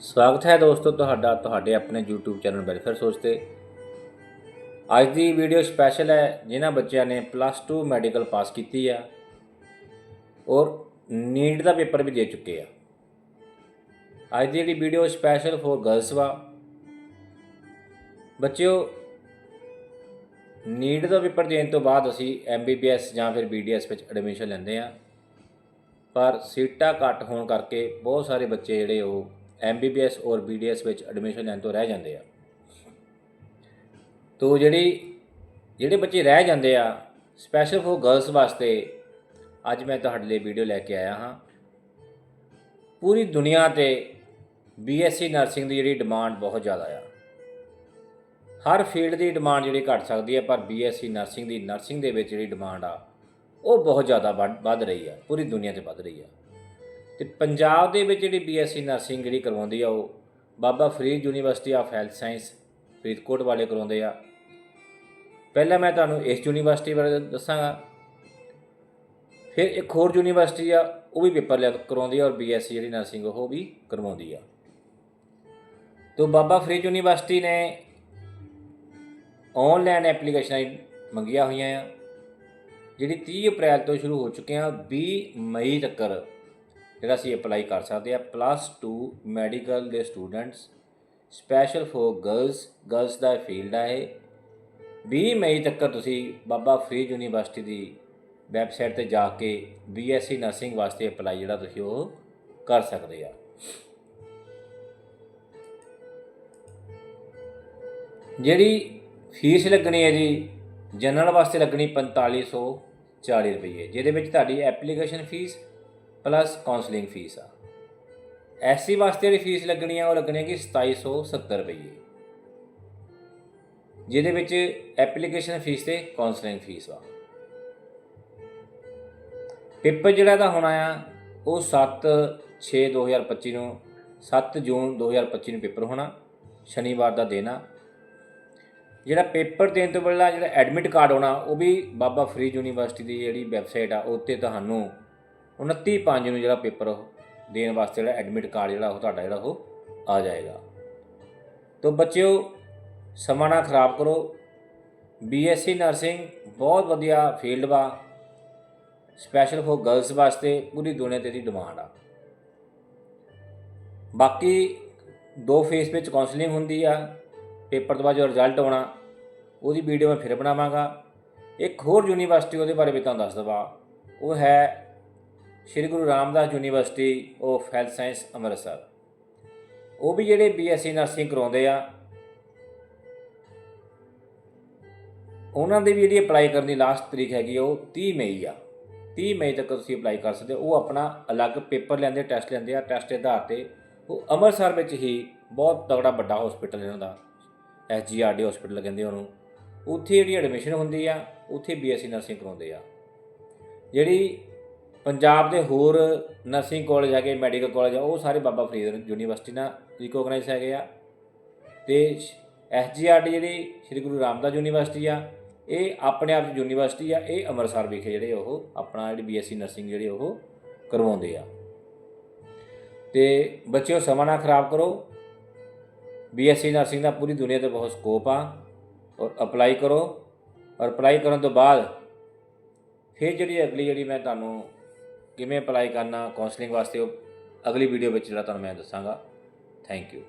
ਸਵਾਗਤ ਹੈ ਦੋਸਤੋ ਤੁਹਾਡਾ, ਤੁਹਾਡੇ ਆਪਣੇ YouTube ਚੈਨਲ ਵੈਲਫੇਅਰ ਸੋਚ ਤੇ। ਅੱਜ ਦੀ ਵੀਡੀਓ ਸਪੈਸ਼ਲ ਹੈ, ਜਿਨ੍ਹਾਂ ਬੱਚਿਆਂ ਨੇ ਪਲੱਸ 2 ਮੈਡੀਕਲ ਪਾਸ ਕੀਤੀ ਆ ਔਰ ਨੀਟ ਦਾ ਪੇਪਰ ਵੀ ਦੇ ਚੁੱਕੇ ਆ। ਅੱਜ ਦੀ ਜਿਹੜੀ ਵੀਡੀਓ ਸਪੈਸ਼ਲ ਫੋਰ ਗਰਲਸ ਵਾ, ਬੱਚਿਓ ਨੀਟ ਦਾ ਪੇਪਰ ਦੇਣ ਤੋਂ ਬਾਅਦ ਅਸੀਂ MBBS ਜਾਂ ਫਿਰ BDS ਵਿੱਚ ਐਡਮਿਸ਼ਨ ਲੈਂਦੇ ਆ। ਪਰ ਸੀਟਾਂ ਘੱਟ ਹੋਣ ਕਰਕੇ ਬਹੁਤ ਸਾਰੇ ਬੱਚੇ ਜਿਹੜੇ ਉਹ MBBS ਔਰ BDS ਵਿੱਚ ਐਡਮਿਸ਼ਨ ਲੈਣ ਤੋਂ ਰਹਿ ਜਾਂਦੇ ਆ। ਤੋ ਜਿਹੜੀ, ਜਿਹੜੇ ਬੱਚੇ ਰਹਿ ਜਾਂਦੇ ਆ ਸਪੈਸ਼ਲ ਫॉर ਗਰਲਸ ਵਾਸਤੇ ਅੱਜ ਮੈਂ ਤੁਹਾਡੇ ਲਈ ਵੀਡੀਓ ਲੈ ਕੇ ਆਇਆ ਹਾਂ। ਪੂਰੀ ਦੁਨੀਆ ਤੇ BSc ਨਰਸਿੰਗ ਦੀ ਜਿਹੜੀ ਡਿਮਾਂਡ ਬਹੁਤ ਜ਼ਿਆਦਾ ਆ। ਹਰ ਫੀਲਡ ਦੀ ਡਿਮਾਂਡ ਜਿਹੜੀ ਘਟ ਸਕਦੀ ਹੈ ਪਰ BSc ਨਰਸਿੰਗ ਦੀ ਨਰਸਿੰਗ ਦੇ ਵਿੱਚ ਜਿਹੜੀ ਡਿਮਾਂਡ ਆ, ਉਹ ਬਹੁਤ ਜ਼ਿਆਦਾ ਵੱਧ ਵੱਧ ਰਹੀ ਆ, ਪੂਰੀ ਦੁਨੀਆ ਤੇ ਵੱਧ ਰਹੀ ਆ। ਤੇ ਪੰਜਾਬ ਦੇ ਵਿੱਚ ਜਿਹੜੀ BSc ਨਰਸਿੰਗ ਜਿਹੜੀ ਕਰਵਾਉਂਦੀ ਆ ਉਹ Baba Farid university of health science Faridkot ਵਾਲੇ ਕਰਵਾਉਂਦੇ ਆ। ਪਹਿਲਾਂ ਮੈਂ ਤੁਹਾਨੂੰ ਇਸ ਯੂਨੀਵਰਸਿਟੀ ਬਾਰੇ ਦੱਸਾਂਗਾ। ਫਿਰ ਇੱਕ ਹੋਰ ਯੂਨੀਵਰਸਿਟੀ ਆ, ਉਹ ਵੀ ਪੇਪਰ ਲੈ ਕਰਵਾਉਂਦੀ ਆ ਔਰ BSc ਜਿਹੜੀ ਨਰਸਿੰਗ ਉਹ ਵੀ ਕਰਵਾਉਂਦੀ ਆ। ਤੋਂ ਬਾਬਾ ਫਰੀਦ ਯੂਨੀਵਰਸਿਟੀ ਨੇ ਆਨਲਾਈਨ ਐਪਲੀਕੇਸ਼ਨਾਂ ਮੰਗੀਆਂ ਹੋਈਆਂ ਆ। ਜਿਹੜੀ 30 ਅਪ੍ਰੈਲ ਤੋਂ ਸ਼ੁਰੂ ਹੋ ਚੁੱਕੀਆਂ 20 ਮਈ ਤੱਕ ਜਿਹੜਾ ਅਸੀਂ ਅਪਲਾਈ ਕਰ ਸਕਦੇ ਆ ਪਲੱਸ 2 ਮੈਡੀਕਲ ਦੇ students special for girls girls the field ਆ ਇਹ। 20 ਮਈ ਤੱਕ ਤੁਸੀਂ ਬਾਬਾ ਫਰੀਦ ਯੂਨੀਵਰਸਿਟੀ ਦੀ ਵੈਬਸਾਈਟ ਤੇ ਜਾ ਕੇ BSc ਨਰਸਿੰਗ ਵਾਸਤੇ ਅਪਲਾਈ ਜਿਹੜਾ ਤੁਸੀਂ ਉਹ ਕਰ ਸਕਦੇ ਆ। ਜਿਹੜੀ ਫੀਸ ਲੱਗਣੀ ਹੈ ਜੀ ਜਨਰਲ ਵਾਸਤੇ ਲੱਗਣੀ 4540 ਰੁਪਏ ਜਿਹਦੇ ਵਿੱਚ ਤੁਹਾਡੀ application fee plus counselling fee ਆ। ਐਸਸੀ ਵਾਸਤੇ ਜਿਹੜੀ ਫੀਸ ਲੱਗਣੀ ਆ, ਉਹ ਲੱਗਣੀ ਹੈ ਕਿ 2770 ਰੁਪਏ ਜਿਹਦੇ ਵਿੱਚ ਐਪਲੀਕੇਸ਼ਨ ਫੀਸ ਤੇ ਕਾਉਂਸਲਿੰਗ ਫੀਸ ਆ ਪੇਪਰ ਜਿਹੜਾ ਦਾ ਹੋਣਾ ਆ, ਉਹ 7 6 2025 ਨੂੰ 7 ਜੂਨ 2025 ਨੂੰ ਪੇਪਰ ਹੋਣਾ, ਸ਼ਨੀਵਾਰ ਦਾ ਦੇਣਾ ਜਿਹੜਾ ਪੇਪਰ ਦੇਣ ਤੋਂ ਪਹਿਲਾਂ ਜਿਹੜਾ ਐਡਮਿਟ ਕਾਰਡ ਹੋਣਾ, ਉਹ ਵੀ ਬਾਬਾ ਫਰੀਦ ਯੂਨੀਵਰਸਿਟੀ ਦੀ ਜਿਹੜੀ ਵੈਬਸਾਈਟ ਆ, ਉੱਤੇ ਤੁਹਾਨੂੰ 29 ਪੰਜ ਨੂੰ ਜਿਹੜਾ ਪੇਪਰ ਉਹ ਦੇਣ ਵਾਸਤੇ ਜਿਹੜਾ ਐਡਮਿਟ ਕਾਰਡ ਜਿਹੜਾ ਉਹ ਤੁਹਾਡਾ ਜਿਹੜਾ ਉਹ ਆ ਜਾਏਗਾ। ਤੋਂ ਬੱਚਿਓ, ਸਮਾਂ ਨਾ ਖਰਾਬ ਕਰੋ। BSc ਨਰਸਿੰਗ ਬਹੁਤ ਵਧੀਆ ਫੀਲਡ ਵਾ। ਸਪੈਸ਼ਲ ਫੋਰ ਗਰਲਸ ਵਾਸਤੇ ਪੂਰੀ ਦੁਨੀਆ ਤੇ ਦੀ ਡਿਮਾਂਡ ਆ। ਬਾਕੀ ਦੋ ਫੇਸ ਵਿੱਚ ਕਾਉਂਸਲਿੰਗ ਹੁੰਦੀ ਆ। ਪੇਪਰ ਤੋਂ ਬਾਅਦ ਜੋ ਰਿਜ਼ਲਟ ਆਉਣਾ, ਉਹਦੀ ਵੀਡੀਓ ਮੈਂ ਫਿਰ ਬਣਾਵਾਂਗਾ। ਇੱਕ ਹੋਰ ਯੂਨੀਵਰਸਿਟੀ ਉਹਦੇ ਬਾਰੇ ਵੀ ਤੁਹਾਨੂੰ ਦੱਸ ਦਵਾ ਉਹ ਹੈ Shri Guru Ramdas university of health science Amritsar. ਉਹ ਵੀ ਜਿਹੜੇ BSc ਨਰਸਿੰਗ ਕਰਾਉਂਦੇ ਆ, ਉਹਨਾਂ ਦੀ ਵੀ ਜਿਹੜੀ ਅਪਲਾਈ ਕਰਨ ਦੀ ਲਾਸਟ ਤਰੀਕ ਹੈਗੀ ਉਹ 30 ਮਈ ਆ। 30 ਮਈ ਤੱਕ ਤੁਸੀਂ ਅਪਲਾਈ ਕਰ ਸਕਦੇ ਹੋ। ਉਹ ਆਪਣਾ ਅਲੱਗ ਪੇਪਰ ਲੈਂਦੇ, ਟੈਸਟ ਲੈਂਦੇ ਆ। ਟੈਸਟ ਦੇ ਆਧਾਰ ਤੇ ਉਹ ਅੰਮ੍ਰਿਤਸਰ ਵਿੱਚ ਹੀ ਬਹੁਤ ਤਗੜਾ ਵੱਡਾ ਹਸਪੀਟਲ ਇਹਨਾਂ ਦਾ ਐਸਜੀਆਰਡੀ ਹਸਪੀਟਲ ਕਹਿੰਦੇ ਉਹਨੂੰ। ਉੱਥੇ ਜਿਹੜੀ ਐਡਮਿਸ਼ਨ ਹੁੰਦੀ ਆ, ਉੱਥੇ ਬੀਐਸਸੀ ਨਰਸਿੰਗ ਕਰਾਉਂਦੇ ਆ। ਜਿਹੜੀ ਪੰਜਾਬ ਦੇ ਹੋਰ ਨਰਸਿੰਗ ਕਾਲਜ ਹੈਗੇ ਮੈਡੀਕਲ ਕਾਲਜ ਆ, ਉਹ ਸਾਰੇ ਬਾਬਾ ਫਰੀਦ ਯੂਨੀਵਰਸਿਟੀ ਨਾਲ ਰਿਕੋਗਨਾਈਜ਼ ਹੈਗੇ ਆ। ਤੇ ਐਸਜੀਆਰਡੀ ਜਿਹੜੀ ਸ੍ਰੀ ਗੁਰੂ ਰਾਮਦਾਸ ਯੂਨੀਵਰਸਿਟੀ ਆ, ਇਹ ਆਪਣੇ ਆਪ 'ਚ ਯੂਨੀਵਰਸਿਟੀ ਆ, ਇਹ ਅੰਮ੍ਰਿਤਸਰ ਵਿਖੇ ਜਿਹੜੇ ਉਹ ਆਪਣਾ ਜਿਹੜੀ ਬੀਐਸਸੀ ਨਰਸਿੰਗ ਜਿਹੜੀ ਉਹ ਕਰਵਾਉਂਦੇ ਆ। ਤੇ ਬੱਚਿਓ, ਸਮਾਂ ਨਾ ਖਰਾਬ ਕਰੋ। ਬੀਐਸਸੀ ਨਰਸਿੰਗ ਦਾ ਪੂਰੀ ਦੁਨੀਆ ਤੇ ਬਹੁਤ ਸਕੋਪ ਆ, ਔਰ ਅਪਲਾਈ ਕਰੋ। ਔਰ ਅਪਲਾਈ ਕਰਨ ਤੋਂ ਬਾਅਦ ਫਿਰ ਜਿਹੜੀ ਅਗਲੀ ਜਿਹੜੀ ਮੈਂ ਤੁਹਾਨੂੰ ਕਿਵੇਂ ਅਪਲਾਈ ਕਰਨਾ ਕਾਉਂਸਲਿੰਗ ਵਾਸਤੇ ਉਹ ਅਗਲੀ ਵੀਡੀਓ ਵਿੱਚ ਜਿਹੜਾ ਤੁਹਾਨੂੰ ਮੈਂ ਦੱਸਾਂਗਾ। Thank you